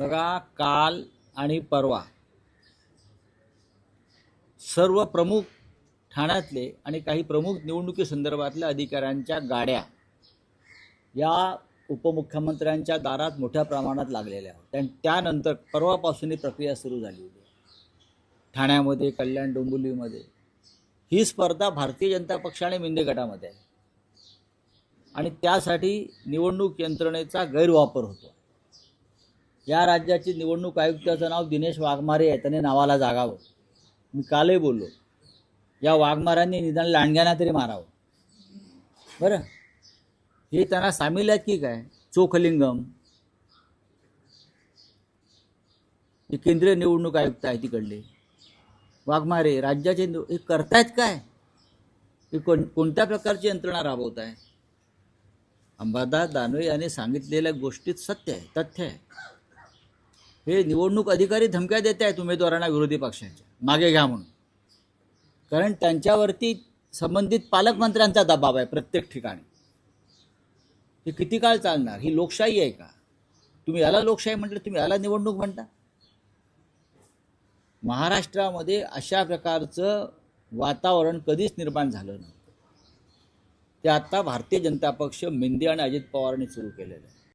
बघा काल आणि परवा. सर्व प्रमुख ठाण्यातले आणि काही प्रमुख निवडणुकी संदर्भातल्या अधिकाऱ्यांच्या गाड्या या उपमुख्यमंत्र्यांच्या दारात मोठ्या प्रमाणात लागलेल्या होत्या. आणि त्यानंतर परवापासून ही प्रक्रिया सुरू झाली होती. ठाण्यामध्ये कल्याण डोंबिवलीमध्ये. ही स्पर्धा भारतीय जनता पक्ष आणि मिंदे गटामध्ये आहे. आणि त्यासाठी निवडणूक यंत्रणेचा गैरवापर होतो या राज्याचे निवडणूक आयुक्ताचं नाव दिनेश वाघमारे आहे. त्याने नावाला जागावं. मी कालही बोललो. या वाघमारांनी निदान लांडग्यांना तरी मारावं. बरं? हे त्यांना सामील आहेत की काय? चोखलिंगम. हे केंद्रीय निवडणूक आयुक्त आहे तिकडले. वाघमारे राज्याचे हे करतायत काय? हे कोण कोणत्या प्रकारची यंत्रणा राबवत आहे? अंबादास दानवे यांनी सांगितलेल्या गोष्टीत सत्य आहे तथ्य आहे. हे निवडणूक अधिकारी धमक्या देत आहेत उमेदवारांना विरोधी पक्षांच्या. मागे घ्या म्हणून. कारण त्यांच्यावरती संबंधित पालकमंत्र्यांचा दबाव आहे प्रत्येक ठिकाणी. हे किती काळ चालणार? ही लोकशाही आहे का? तुम्ही याला लोकशाही म्हटलं तुम्ही याला निवडणूक म्हणता? महाराष्ट्रामध्ये अशा प्रकारचं वातावरण कधीच निर्माण झालं नव्हतं. ते आता भारतीय जनता पक्ष मेंदी आणि अजित पवारांनी सुरू केलेलं आहे.